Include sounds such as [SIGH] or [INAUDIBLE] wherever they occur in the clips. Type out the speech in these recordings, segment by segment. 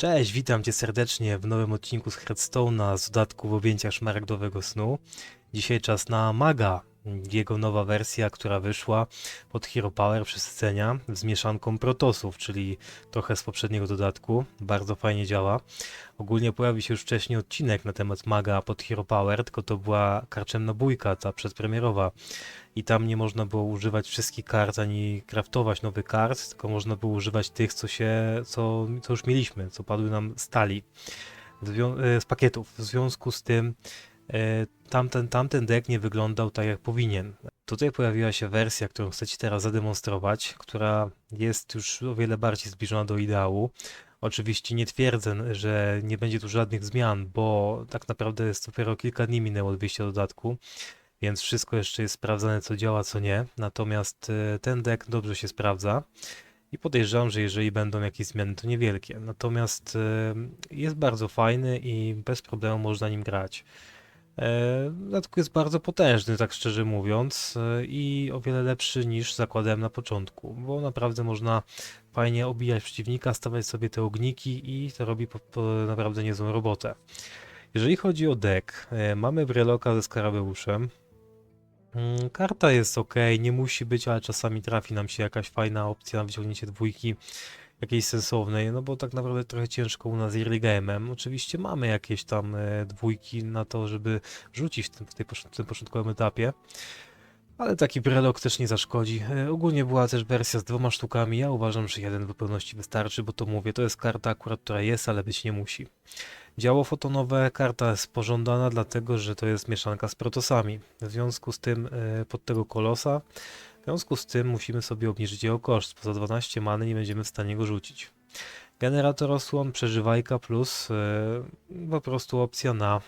Cześć, witam cię serdecznie w nowym odcinku z Hearthstone'a z dodatku w objęciach szmaragdowego snu. Dzisiaj czas na Maga, jego nowa wersja, która wyszła pod Hero Power przesycenia z mieszanką protosów, czyli trochę z poprzedniego dodatku. Bardzo fajnie działa. Ogólnie pojawił się już wcześniej odcinek na temat Maga pod Hero Power, tylko to była karczemna bójka, ta przedpremierowa. I tam nie można było używać wszystkich kart, ani kraftować nowych kart, tylko można było używać tych, co się, co, co już mieliśmy, co padły nam zwią- e, z pakietów. W związku z tym e, tamten, tamten deck nie wyglądał tak, jak powinien. Tutaj pojawiła się wersja, którą chcę Ci teraz zademonstrować, która jest już o wiele bardziej zbliżona do ideału. Oczywiście nie twierdzę, że nie będzie tu żadnych zmian, bo tak naprawdę jest dopiero kilka dni minęło od wyjścia dodatku, więc wszystko jeszcze jest sprawdzane, co działa, co nie. Natomiast e, ten deck dobrze się sprawdza i podejrzewam, że jeżeli będą jakieś zmiany, to niewielkie. Natomiast e, jest bardzo fajny i bez problemu można nim grać. E, Dodatku jest bardzo potężny, tak szczerze mówiąc, i o wiele lepszy niż zakładałem na początku, bo naprawdę można fajnie obijać przeciwnika, stawiać sobie te ogniki i to robi po, po naprawdę niezłą robotę. Jeżeli chodzi o deck, mamy Breloka ze Skarabeuszem. Mm, Karta jest ok, nie musi być, ale czasami trafi nam się jakaś fajna opcja na wyciągnięcie dwójki jakiejś sensownej, no bo tak naprawdę trochę ciężko u nas early game'em. Oczywiście mamy jakieś tam e, dwójki na to, żeby rzucić w tym, w tym początkowym etapie. Ale taki brelok też nie zaszkodzi. E, ogólnie była też wersja z dwoma sztukami. Ja uważam, że jeden w zupełności wystarczy, bo to mówię, to jest karta akurat, która jest, ale być nie musi. Działo fotonowe, karta jest pożądana, dlatego że to jest mieszanka z protosami. W związku z tym e, pod tego kolosa, w związku z tym musimy sobie obniżyć jego koszt, bo za 12 many nie będziemy w stanie go rzucić. Generator osłon, przeżywajka plus e, po prostu opcja na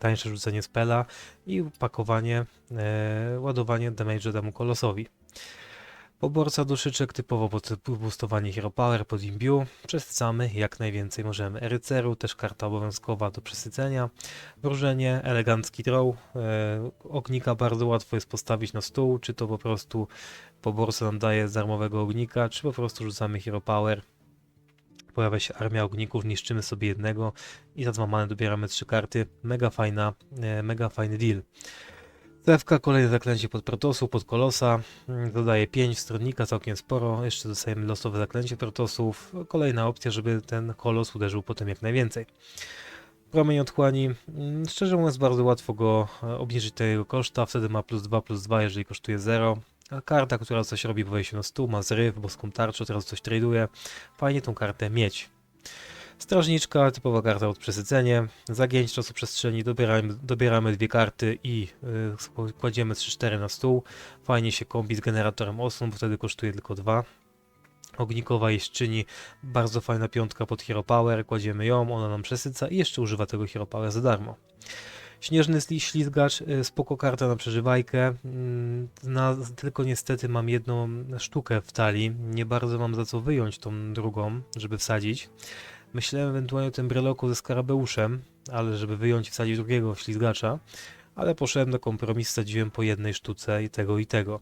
tańsze rzucenie spela i pakowanie, e, ładowanie damage temu kolosowi. Poborca duszyczek typowo pod boostowanie Hero Power pod Imbu. Przesycamy jak najwięcej możemy. Ryceru też karta obowiązkowa do przesycenia. Wróżenie, elegancki draw. E, ognika bardzo łatwo jest postawić na stół, czy to po prostu poborca nam daje darmowego ognika, czy po prostu rzucamy Hero Power. Pojawia się armia ogników, niszczymy sobie jednego i za dwa many dobieramy trzy karty. Mega fajna, e, mega fajny deal. Cewka, kolejne zaklęcie pod protosu, pod kolosa. Mm, Dodaje 5 stronnika, całkiem sporo. Jeszcze dostajemy losowe zaklęcie protosów. Kolejna opcja, żeby ten kolos uderzył potem jak najwięcej. Promień otchłani. Mm, Szczerze mówiąc, bardzo łatwo go e, obniżyć tego koszta. Wtedy ma plus 2, plus 2, jeżeli kosztuje 0. A karta, która coś robi po wejściu na stół, ma zryw, boską tarczę, teraz coś traduje. Fajnie tą kartę mieć. Strażniczka, typowa karta od przesycenie. Zagięć czasu przestrzeni, dobieramy, dobieramy dwie karty i y, kładziemy 3-4 na stół. Fajnie się kombi z generatorem osłon, bo wtedy kosztuje tylko dwa. Ognikowa jeźdźczyni, bardzo fajna piątka pod Hero Power, kładziemy ją, ona nam przesyca i jeszcze używa tego Hero Power za darmo. Śnieżny ślizgacz, y, spoko karta na przeżywajkę, mm, na, tylko niestety mam jedną sztukę w talii, nie bardzo mam za co wyjąć tą drugą, żeby wsadzić. Myślałem ewentualnie o tym breloku ze skarabeuszem, ale żeby wyjąć i wsadzić drugiego ślizgacza, ale poszedłem do kompromisu, sadziłem po jednej sztuce i tego i tego.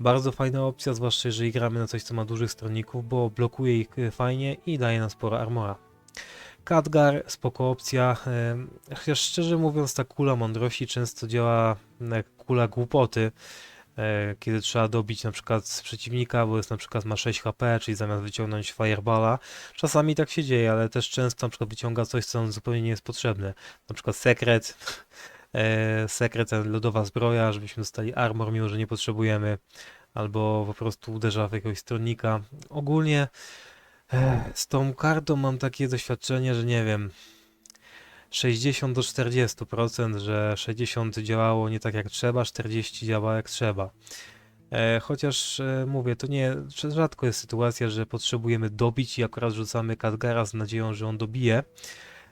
Bardzo fajna opcja, zwłaszcza jeżeli gramy na coś, co ma dużych stronników, bo blokuje ich y, fajnie i daje nam sporo armora. Khadgar, spoko opcja, chociaż szczerze mówiąc ta kula mądrości często działa jak kula głupoty, e, kiedy trzeba dobić na przykład z przeciwnika, bo jest na przykład ma 6 HP, czyli zamiast wyciągnąć fireballa, czasami tak się dzieje, ale też często na przykład wyciąga coś, co zupełnie nie jest potrzebne, na przykład sekret, [LAUGHS] e, sekret, lodowa zbroja, żebyśmy dostali armor, mimo że nie potrzebujemy, albo po prostu uderza w jakiegoś stronnika. Ogólnie e, z tą kartą mam takie doświadczenie, że nie wiem, 60 do 40%, że 60 działało nie tak jak trzeba, 40 działa jak trzeba. E, chociaż e, mówię, to nie, rzadko jest sytuacja, że potrzebujemy dobić i akurat rzucamy Khadgara z nadzieją, że on dobije,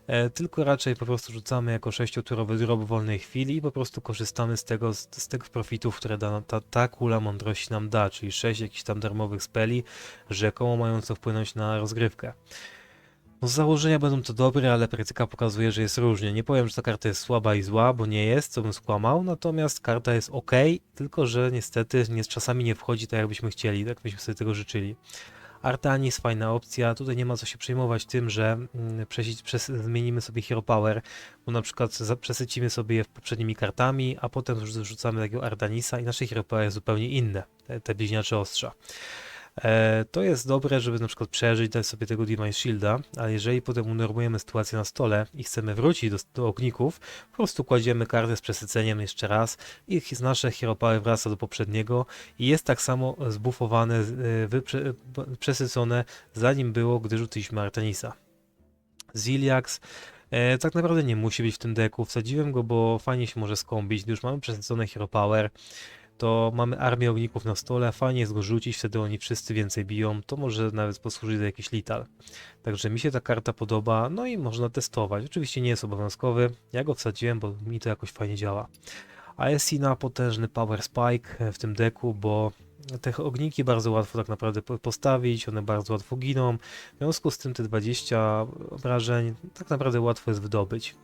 e, tylko raczej po prostu rzucamy jako sześcioturowy drop w wolnej chwili i po prostu korzystamy z tego, z, z tych profitów, które da, ta, ta kula mądrości nam da, czyli 6 jakichś tam darmowych speli, rzekomo mających wpłynąć na rozgrywkę. No z założenia będą to dobre, ale praktyka pokazuje, że jest różnie. Nie powiem, że ta karta jest słaba i zła, bo nie jest, co bym skłamał, natomiast karta jest ok, tylko że niestety nie, czasami nie wchodzi tak, jakbyśmy chcieli, tak byśmy sobie tego życzyli. Artanis, fajna opcja. Tutaj nie ma co się przejmować tym, że mm, przesi- przes- zmienimy sobie Hero Power, bo na przykład przesycimy sobie je poprzednimi kartami, a potem rzu- rzucamy takiego Artanisa i nasze Hero Power jest zupełnie inne, te, te bliźniacze ostrza. E, to jest dobre, żeby na przykład przeżyć, dać sobie tego Divine Shielda, ale jeżeli potem unormujemy sytuację na stole i chcemy wrócić do, do ogników, po prostu kładziemy kartę z przesyceniem jeszcze raz i nasze Hero Power wraca do poprzedniego i jest tak samo zbufowane, y, wyprze, przesycone, zanim było, gdy rzuciliśmy Artenisa. Ziliax e, tak naprawdę nie musi być w tym deku. Wsadziłem go, bo fajnie się może skąbić. Gdy już mamy przesycone Hero Power, to mamy armię ogników na stole, fajnie jest go rzucić, wtedy oni wszyscy więcej biją, to może nawet posłużyć do jakiś lital. Także mi się ta karta podoba, no i można testować. Oczywiście nie jest obowiązkowy, ja go wsadziłem, bo mi to jakoś fajnie działa. Aesina potężny power spike e, w tym deku, bo te ogniki bardzo łatwo tak naprawdę po- postawić, one bardzo łatwo giną. W związku z tym te 20 obrażeń tak naprawdę łatwo jest wydobyć.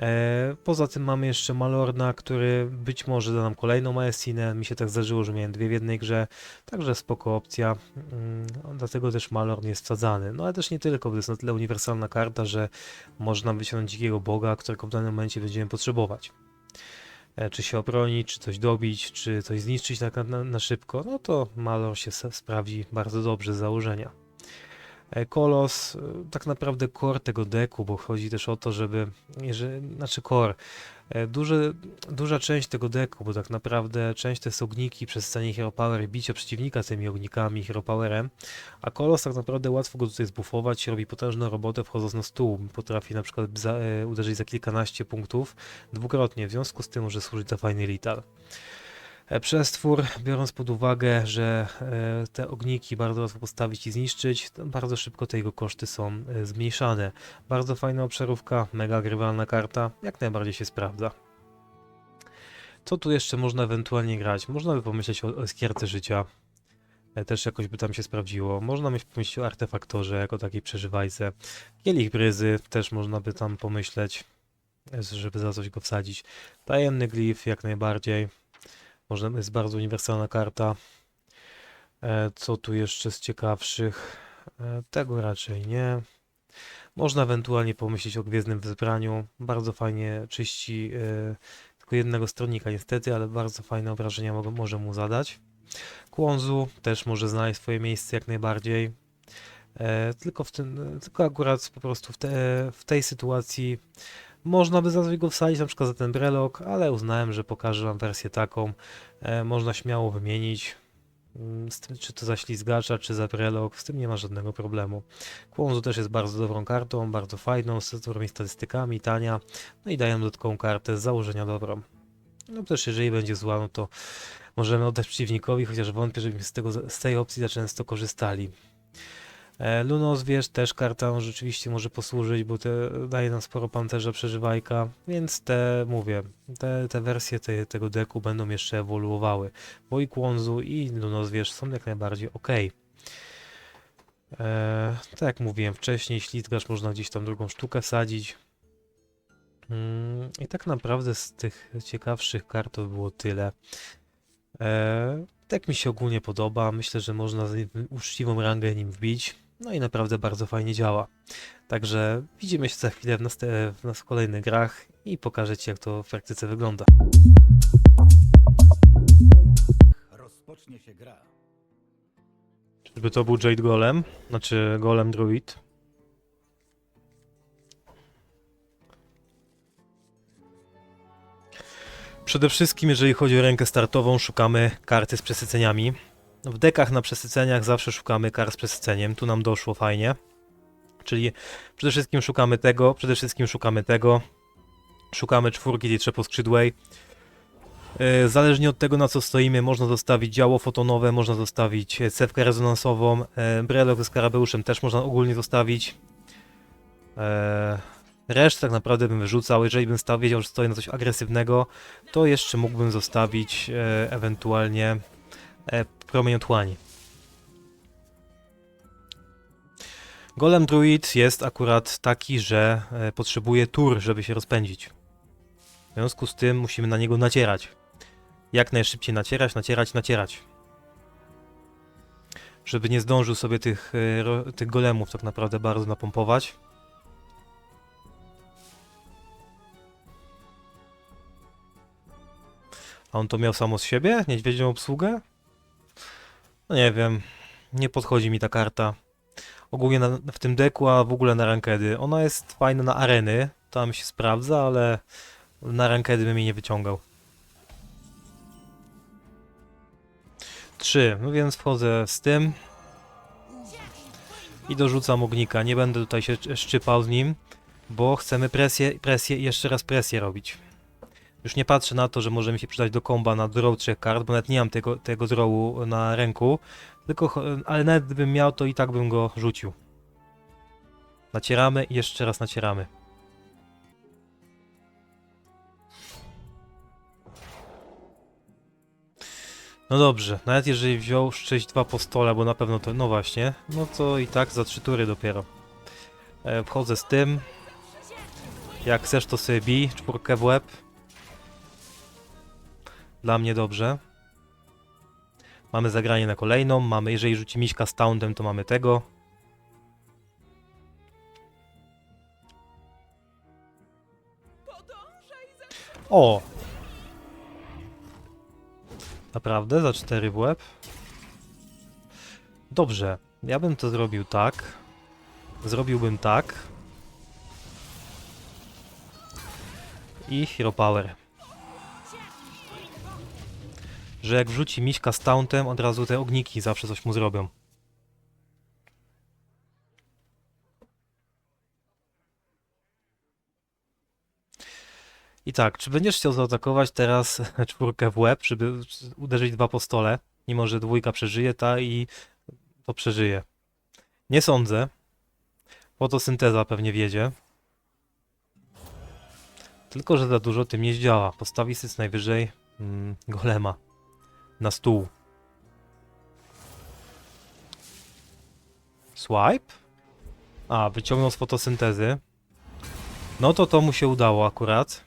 E, Poza tym mamy jeszcze Malorna, który być może da nam kolejną Aesinę. Mi się tak zdarzyło, że miałem dwie w jednej grze, także spoko opcja. Mm, Dlatego też Malorn jest wsadzany. No ale też nie tylko, bo jest na tyle uniwersalna karta, że można wyciągnąć dzikiego boga, którego w danym momencie będziemy potrzebować. E, Czy się obronić, czy coś dobić, czy coś zniszczyć na, na, na szybko, no to Malor się sprawdzi bardzo dobrze z założenia. E, Kolos, e, tak naprawdę core tego deku, bo chodzi też o to, żeby, jeżeli, znaczy core, e, duży, duża część tego deku, bo tak naprawdę część to jest ogniki, przesycanie Hero Power bicie przeciwnika tymi ognikami Hero Powerem, a Kolos tak naprawdę łatwo go tutaj zbufować, robi potężną robotę wchodząc na stół, potrafi na przykład za, uderzyć za kilkanaście punktów dwukrotnie, w związku z tym może służyć za fajny lital. E, Przestwór, biorąc pod uwagę, że e, te ogniki bardzo łatwo postawić i zniszczyć, bardzo szybko te jego koszty są e, zmniejszane. Bardzo fajna obszarówka, mega grywalna karta, jak najbardziej się sprawdza. Co tu jeszcze można ewentualnie grać? Można by pomyśleć o, skierce życia. Też jakoś by tam się sprawdziło. Można by pomyśleć o artefaktorze jako takiej przeżywajce. Kielich bryzy też można by tam pomyśleć, żeby za coś go wsadzić. Tajemny glif jak najbardziej. Można, jest bardzo uniwersalna karta. E, Co tu jeszcze z ciekawszych? E, Tego raczej nie. Można ewentualnie pomyśleć o Gwiezdnym Wezbraniu. Bardzo fajnie czyści e, tylko jednego stronnika niestety, ale bardzo fajne obrażenia mogą, może mu zadać. Kłonzu też może znaleźć swoje miejsce jak najbardziej. Tylko, w tym, tylko akurat po prostu w, te, w tej sytuacji można by za coś go wsadzić, na przykład za ten brelok, ale uznałem, że pokażę wam wersję taką. E, można śmiało wymienić. Mm, tym, czy to za ślizgacza, czy za brelok, z tym nie ma żadnego problemu. Kłonzu też jest bardzo dobrą kartą, bardzo fajną, z dobrymi statystykami, tania, no i nam dodatkową kartę z założenia dobrą. No też jeżeli będzie zła, no to możemy oddać przeciwnikowi, chociaż wątpię, żebyśmy z, tego, z tej opcji za często korzystali. E, Lunos, wiesz, też karta rzeczywiście może posłużyć, bo te, daje nam sporo pancerza przeżywajka, więc te, mówię, te, te wersje te, tego deku będą jeszcze ewoluowały, bo i Kłonzu i Lunos, wiesz, są jak najbardziej ok. E, tak jak mówiłem wcześniej, ślizgacz można gdzieś tam drugą sztukę wsadzić. Mm, I tak naprawdę z tych ciekawszych kart to było tyle. E, tak mi się ogólnie podoba. Myślę, że można uczciwą rangę nim wbić. No i naprawdę bardzo fajnie działa. Także widzimy się za chwilę w, naste- w nas kolejnych grach i pokażę Ci, jak to w praktyce wygląda. Rozpocznie się gra. Czyżby to był Jade Golem? Znaczy Golem Druid? Przede wszystkim, jeżeli chodzi o rękę startową, szukamy karty z przesyceniami. W dekach na przesyceniach zawsze szukamy kart z przesyceniem. Tu nam doszło fajnie. Czyli przede wszystkim szukamy tego, przede wszystkim szukamy tego. Szukamy czwórki tej trzeposkrzydłej. Zależnie od tego, na co stoimy, można zostawić działo fotonowe, można zostawić e, cewkę rezonansową, e, brelok ze skarabeuszem też można ogólnie zostawić. E, Resztę tak naprawdę bym wyrzucał. Jeżeli bym wiedział, że stoję na coś agresywnego, to jeszcze mógłbym zostawić ewentualnie e, promień otchłani. Golem Druid jest akurat taki, że e, potrzebuje tur, żeby się rozpędzić. W związku z tym musimy na niego nacierać jak najszybciej nacierać, nacierać, nacierać. żeby nie zdążył sobie tych, e, tych golemów tak naprawdę bardzo napompować. A on to miał samo z siebie? Niedźwiedzią obsługę? No nie wiem. Nie podchodzi mi ta karta. Ogólnie na, w tym deku, a w ogóle na rankedy. Ona jest fajna na areny. Tam się sprawdza, ale na rankedy bym jej nie wyciągał. 3. No więc wchodzę z tym. I dorzucam ognika. Nie będę tutaj się sz- szczypał z nim, bo chcemy presję, presję i jeszcze raz presję robić. Już nie patrzę na to, że może mi się przydać do komba na draw trzech kart, bo nawet nie mam tego, tego drawu na ręku. Tylko, ale nawet gdybym miał, to i tak bym go rzucił. Nacieramy i jeszcze raz nacieramy. No dobrze, nawet jeżeli wziął szczęść 2 po stole, bo na pewno to, no właśnie, no to i tak za 3 tury dopiero. E, wchodzę z tym. Jak chcesz to sobie bij, czwórkę w łeb. Dla mnie dobrze. Mamy zagranie na kolejną, mamy, jeżeli rzuci miśka z tauntem, to mamy tego. O! Naprawdę? Za 4 w łeb? Dobrze, ja bym to zrobił tak. Zrobiłbym tak. I Hero Power. Że jak wrzuci miśka z tauntem, od razu te ogniki zawsze coś mu zrobią. I tak, czy będziesz chciał zaatakować teraz [LAUGHS] czwórkę w łeb, żeby uderzyć dwa po stole, mimo że dwójka przeżyje, ta i to przeżyje? Nie sądzę. Fotosynteza pewnie wiedzie. Tylko, że za dużo tym nie zdziała. Postawi syc najwyżej mm, golema na stół. Swipe? A, wyciągnął z fotosyntezy. No to to mu się udało akurat.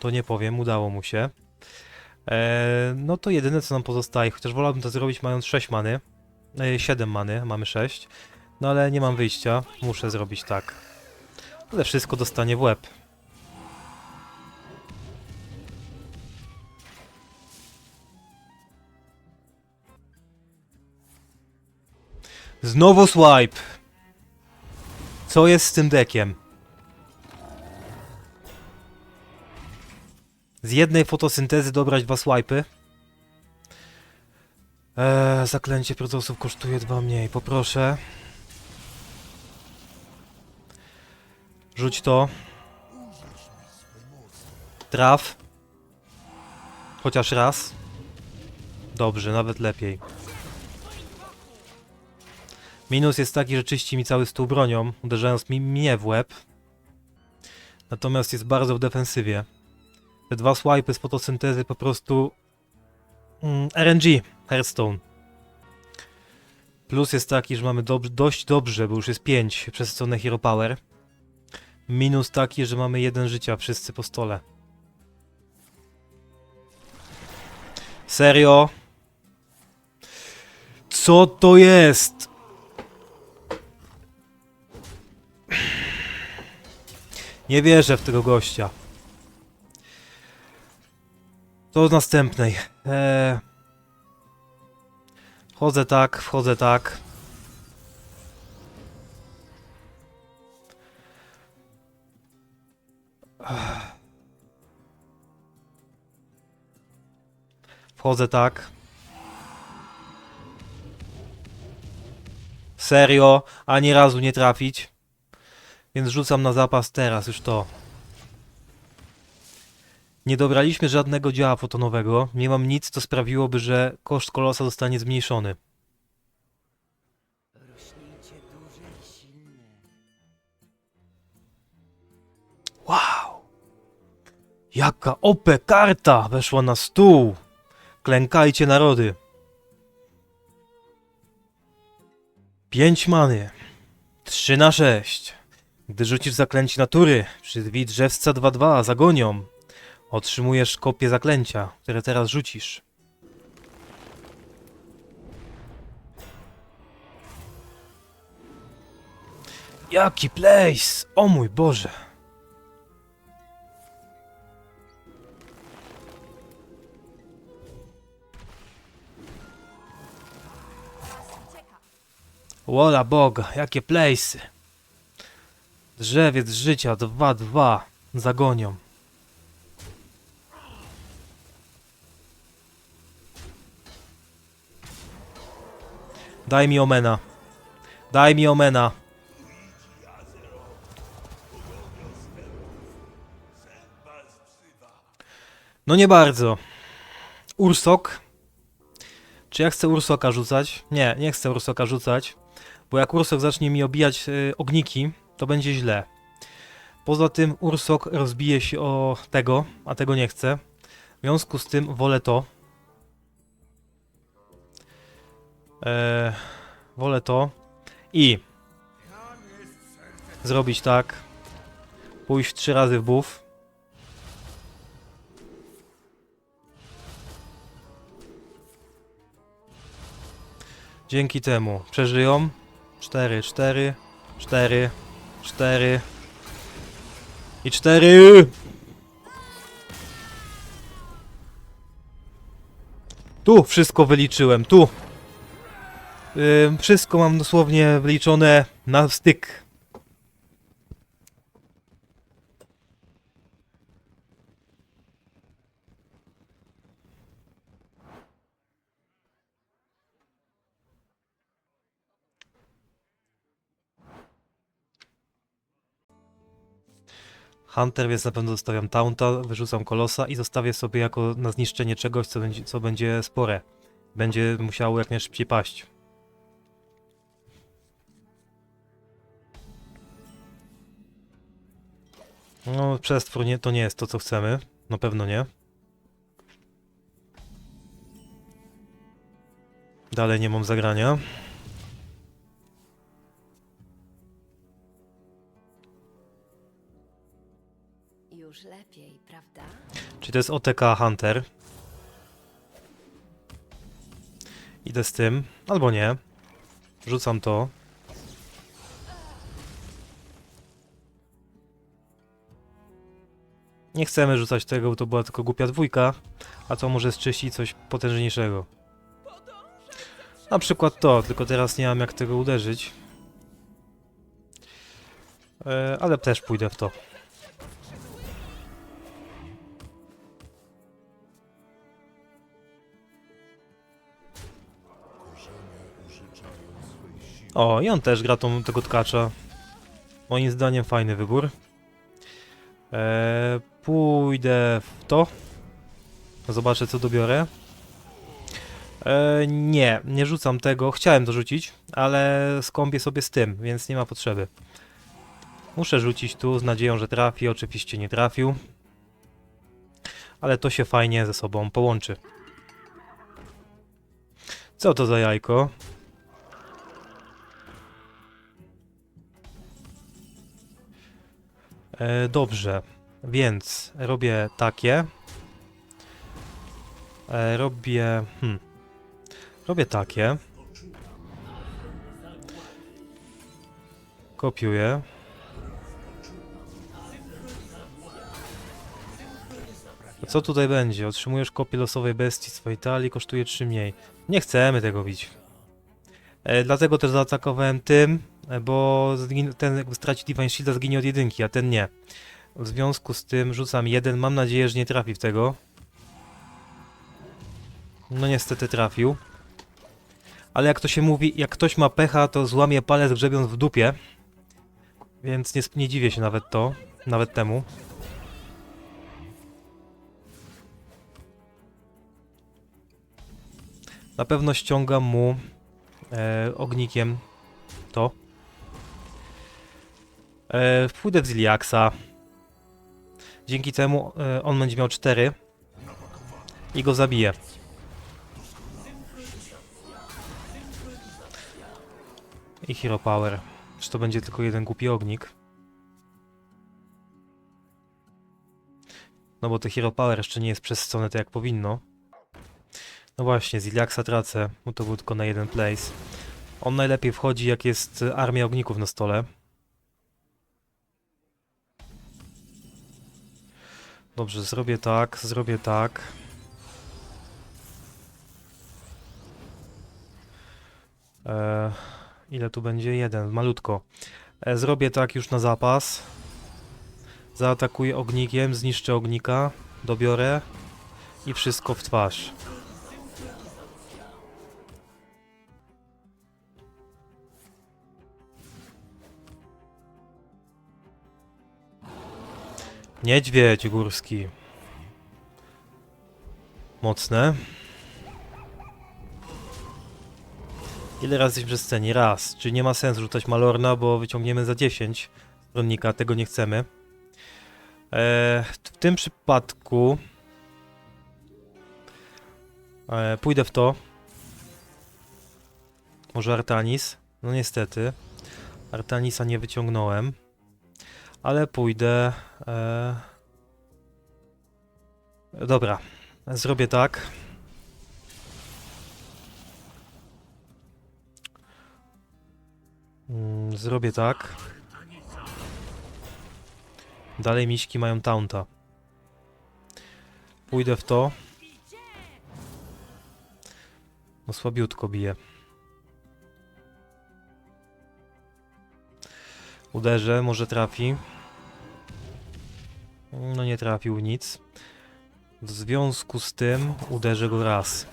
To nie powiem, udało mu się. Eee, no to jedyne co nam pozostaje, chociaż wolałbym to zrobić mając 6 many. E, 7 many, mamy 6. No ale nie mam wyjścia, muszę zrobić tak. Ale wszystko dostanie w łeb. Znowu swipe! Co jest z tym dekiem? Z jednej fotosyntezy dobrać dwa swipy. Eee, zaklęcie procesów kosztuje dwa mniej. Poproszę. Rzuć to. Traf. Chociaż raz. Dobrze, nawet lepiej. Minus jest taki, że czyści mi cały stół bronią, uderzając mi mnie w łeb. Natomiast jest bardzo w defensywie. Te dwa swipy z fotosyntezy po prostu... Mm, RNG, Hearthstone. Plus jest taki, że mamy dob dość dobrze, bo już jest 5 przesycone Hero Power. Minus taki, że mamy jeden życia wszyscy po stole. Serio? Co to jest? Nie wierzę w tego gościa. To z następnej. Eee... Wchodzę tak, wchodzę tak. Wchodzę tak. Serio? Ani razu nie trafić? Więc rzucam na zapas teraz już to. Nie dobraliśmy żadnego działa fotonowego. Nie mam nic, co sprawiłoby, że koszt kolosa zostanie zmniejszony. Wow! Jaka OP karta weszła na stół! Klękajcie narody! Pięć many. 3 na 6. Gdy rzucisz zaklęcie natury, przy drzewca 2-2 zagonią. Otrzymujesz kopię zaklęcia, które teraz rzucisz. Jaki place! O mój Boże! Wola Boga, jakie place! Drzewiec życia 2-2 zagonią. Daj mi omena. Daj mi omena. No nie bardzo. Ursok. Czy ja chcę Ursoka rzucać? Nie, nie chcę Ursoka rzucać. Bo jak Ursok zacznie mi obijać y, ogniki, to będzie źle. Poza tym Ursok rozbije się o tego, a tego nie chcę. W związku z tym wolę to. Eee, wolę to. I zrobić tak. Pójść trzy razy w buff. Dzięki temu przeżyją. 4, 4, 4, 4 i 4. Tu wszystko wyliczyłem, tu. Ym, wszystko mam dosłownie wyliczone na styk. Hunter, więc na pewno zostawiam Taunta, wyrzucam Kolosa i zostawię sobie jako na zniszczenie czegoś, co będzie, co będzie spore. Będzie musiało jak najszybciej paść. No, przestwór nie, to nie jest to, co chcemy. Na pewno nie. Dalej nie mam zagrania. To jest OTK Hunter. Idę z tym, albo nie. Rzucam to. Nie chcemy rzucać tego, bo to była tylko głupia dwójka, a to może zczyścić coś potężniejszego. Na przykład to, tylko teraz nie mam jak tego uderzyć. E, ale też pójdę w to. O, i on też gra tą, tego tkacza. Moim zdaniem fajny wybór. Eee, pójdę w to. Zobaczę co dobiorę. Eee, nie, nie rzucam tego. Chciałem to rzucić, ale skąpię sobie z tym, więc nie ma potrzeby. Muszę rzucić tu z nadzieją, że trafi. Oczywiście nie trafił. Ale to się fajnie ze sobą połączy. Co to za jajko? E, dobrze, więc robię takie. E, robię. Hmm, robię takie. Kopiuję. Co tutaj będzie? Otrzymujesz kopię losowej bestii swojej talii, kosztuje 3 mniej. Nie chcemy tego bić. E, dlatego też zaatakowałem tym, bo zgin- ten jakby straci Divine Shielda, zginie od jedynki, a ten nie. W związku z tym rzucam jeden, mam nadzieję, że nie trafi w tego. No niestety trafił. Ale jak to się mówi, jak ktoś ma pecha, to złamie palec grzebiąc w dupie. Więc nie, nie dziwię się nawet to, nawet temu. Na pewno ściągam mu e, ognikiem to. E, pójdę w Ziliaxa. Dzięki temu e, on będzie miał 4 i go zabije. I Hero Power. Czy to będzie tylko jeden głupi ognik? No bo to Hero Power jeszcze nie jest przesycone tak jak powinno. No właśnie, Ziliaxa tracę, bo to był tylko na jeden place. On najlepiej wchodzi jak jest e, armia ogników na stole. Dobrze, zrobię tak, zrobię tak. E, ile tu będzie? Jeden, malutko. E, zrobię tak już na zapas. Zaatakuję ognikiem, zniszczę ognika, dobiorę i wszystko w twarz. Niedźwiedź górski. Mocne. Ile razy jesteśmy w scenie? Raz. Czyli nie ma sensu rzucać Malorna, bo wyciągniemy za 10 stronnika, tego nie chcemy. Eee, w tym przypadku eee, pójdę w to. Może Artanis? No niestety. Artanisa nie wyciągnąłem. Ale pójdę. E... Dobra, zrobię tak. Mm, Zrobię tak. Dalej miśki mają taunta. Pójdę w to. No słabiutko bije. Uderzę, może trafi. No nie trafił nic. W związku z tym uderzę go raz.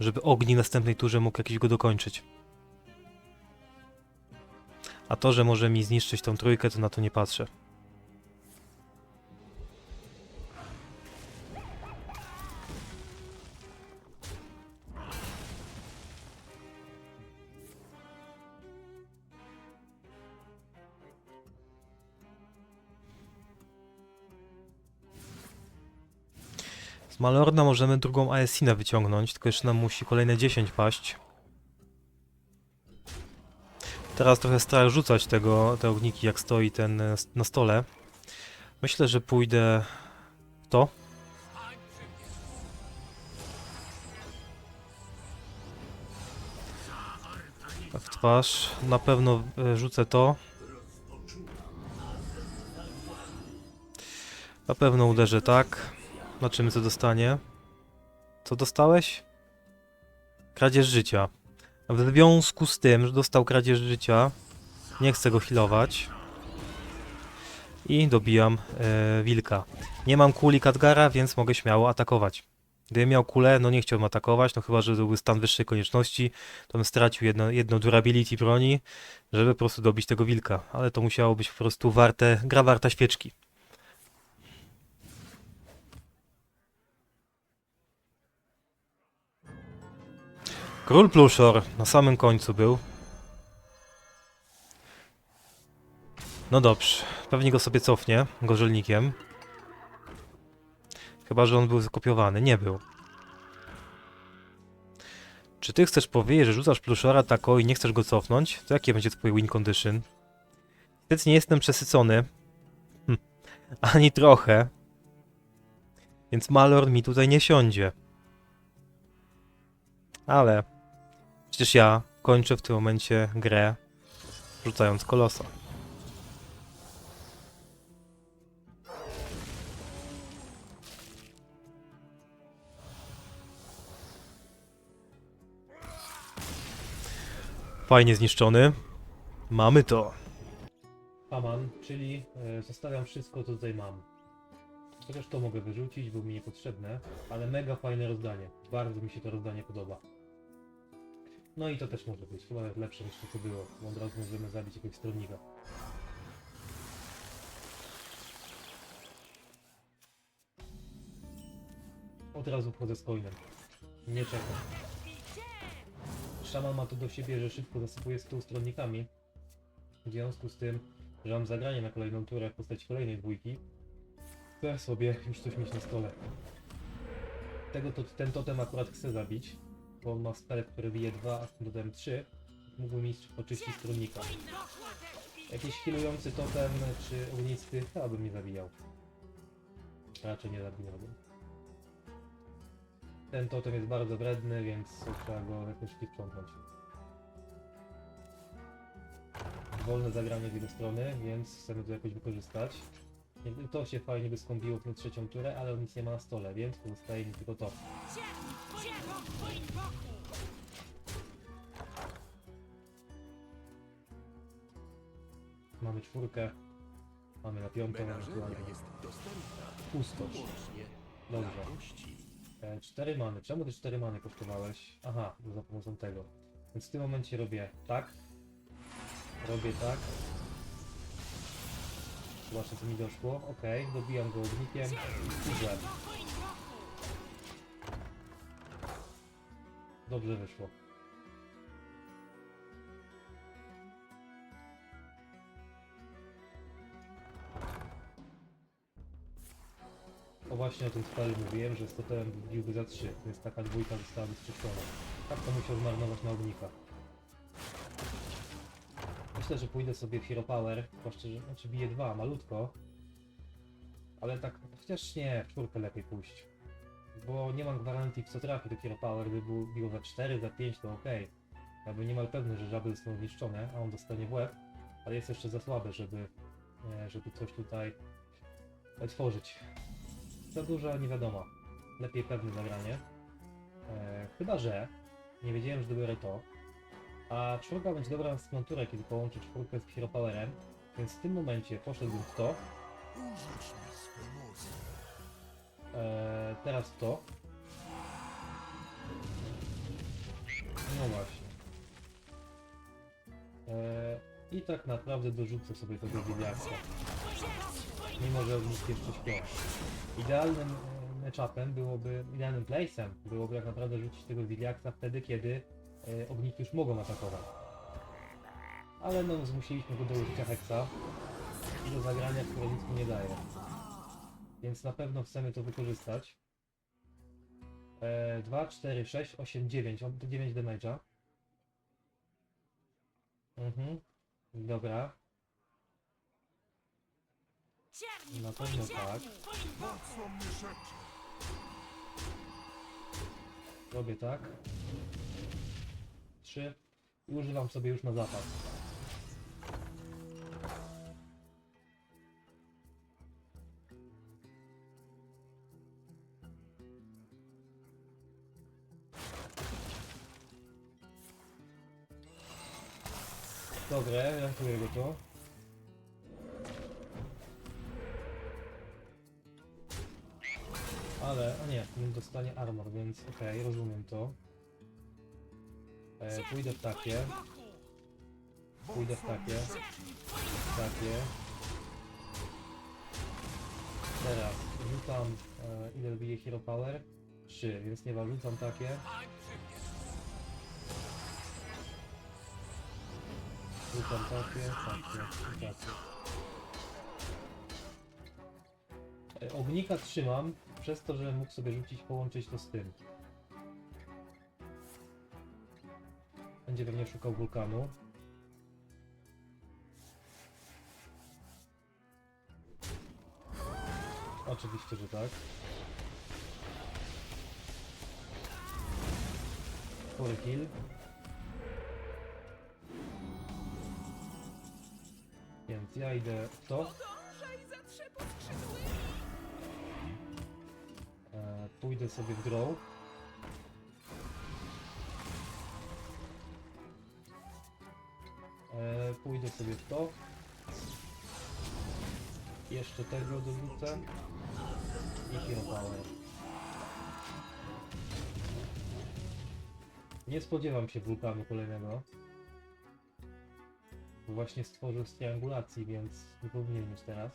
Żeby ogni następnej turze mógł jakiś go dokończyć. A to, że może mi zniszczyć tą trójkę, to na to nie patrzę. Z Malorna możemy drugą Aesinę wyciągnąć, tylko jeszcze nam musi kolejne 10 paść. Teraz trochę strach rzucać tego, te ogniki, jak stoi ten e, na stole. Myślę, że pójdę w to. Tak w twarz. Na pewno e, rzucę to. Na pewno uderzę tak. Zobaczymy co dostanie. Co dostałeś? Kradzież życia. W związku z tym, że dostał kradzież życia, nie chcę go healować. I dobijam e, wilka. Nie mam kuli Kadgara, więc mogę śmiało atakować. Gdybym miał kulę, no nie chciałbym atakować, no chyba, że to byłby stan wyższej konieczności, to bym stracił jedno, jedno durability broni, żeby po prostu dobić tego wilka. Ale to musiało być po prostu warte, gra warta świeczki. Król Pluszor na samym końcu był. No dobrze, pewnie go sobie cofnie, gorzelnikiem. Chyba, że on był zakopiowany. Nie był. Czy ty chcesz powiedzieć, że rzucasz Pluszora tako i nie chcesz go cofnąć? To jakie będzie twoje win condition? Więc nie jestem przesycony. Hm. Ani trochę. Więc Malor mi tutaj nie siądzie. Ale Przecież ja kończę w tym momencie grę rzucając kolosa. Fajnie zniszczony. Mamy to. Aman, czyli e, zostawiam wszystko, co tutaj mam. Chociaż to mogę wyrzucić, bo mi niepotrzebne, ale mega fajne rozdanie. Bardzo mi się to rozdanie podoba. No i to też może być, chyba nawet lepsze niż to co było, bo od razu możemy zabić jakiegoś stronnika. Od razu wchodzę z coinem. Nie czekam. Szaman ma to do siebie, że szybko zasypuje stół stronnikami. W związku z tym, że mam zagranie na kolejną turę w postaci kolejnej dwójki, chcę sobie już coś mieć na stole. Tego to, ten totem akurat chcę zabić, bo on ma spell, który bije 2, a z tym totem 3. Mógłbym mieć oczyścić stronnika. Jakiś healujący totem czy ognisty chyba bym nie zabijał. Raczej nie zabijałbym. Ten totem jest bardzo wredny, więc trzeba go jakoś wciągnąć. Wolne zagranie z jego strony, więc chcemy to jakoś wykorzystać. To się fajnie by skąpiło w trzecią turę, ale on nic nie ma na stole, więc pozostaje mi tylko to. Mamy czwórkę. Mamy na piątą ewentualnie. jest dostępna Pustosz. wyłącznie Dobrze. dla gości. E, cztery many. Czemu ty cztery many kosztowałeś? Aha, za pomocą tego. Więc w tym momencie robię tak. Robię tak. Zobaczę co mi doszło. Okej, dobijam go ognikiem złem. Dobrze wyszło. O właśnie o tym spelu mówiłem, że z totem wbiłby za 3, więc taka dwójka została wystrzeszona. Tak to musiał zmarnować na ognika. Myślę, że pójdę sobie w Hero Power, zwłaszcza, że znaczy bije 2, malutko. Ale tak, chociaż nie, w czwórkę lepiej pójść. Bo nie mam gwarantii w co trafi do Hero Power, gdyby biło za 4, za 5 to ok. Ja bym niemal pewny, że żaby zostaną zniszczone, a on dostanie w łeb, ale jest jeszcze za słabe, żeby, e, żeby coś tutaj tworzyć. Za duża niewiadoma. Lepiej pewne zagranie. E, chyba, że nie wiedziałem, że dobiorę to. A czwórka będzie dobra na skonturę, kiedy połączę czwórkę z Hero Powerem, więc w tym momencie poszedłbym w to. E, teraz w to. No właśnie. E, I tak naprawdę dorzucę sobie tego Wiliaksa. Mimo, że ognisk jeszcze śpią. Idealnym e, matchupem byłoby, idealnym place'em byłoby tak naprawdę rzucić tego Wiliaksa wtedy, kiedy e, ogniki już mogą atakować. Ale no, zmusiliśmy go do użycia Hexa i do zagrania, które nic mu nie daje. Więc na pewno chcemy to wykorzystać. E, 2, 4, 6, 8, 9. On 9 damage'a. Mhm. Dobra. Na pewno tak. Robię tak. 3. I używam sobie już na zapas. Dobre, rankuję go to. Ale, a nie, nie dostanie armor, więc okej, rozumiem to. E, pójdę w takie. Pójdę w takie. Takie. Teraz rzucam, e, ile bije Hero Power? 3, więc nie ma, rzucam takie. Rzucam takie, takie, takie. E, Ognika trzymam, przez to, że mógł sobie rzucić, połączyć to z tym. Będzie pewnie szukał wulkanu. Oczywiście, że tak. Spory kill. Więc ja idę w to. Pójdę sobie w draw. E, pójdę sobie w to. Jeszcze tego dorzucę. I Hero. Nie spodziewam się wulkanu kolejnego. Bo Właśnie stworzył z triangulacji, więc nie powinien już teraz.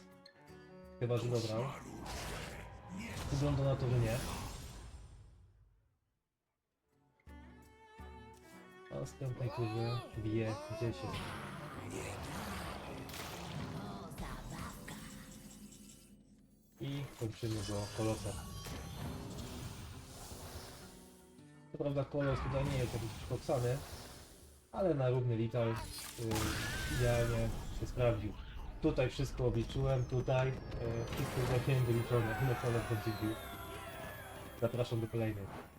Chyba, że dobrał. Wygląda na to, że nie. A następnej turze bije 10. I kończymy go kolosem. Co prawda kolos tutaj nie jest jakiś przykoksany, ale na równy lital yy, idealnie się sprawdził. Tutaj wszystko obliczyłem, tutaj yy, wszystko za wyliczone, ile kolor będzie. Zapraszam do kolejnej.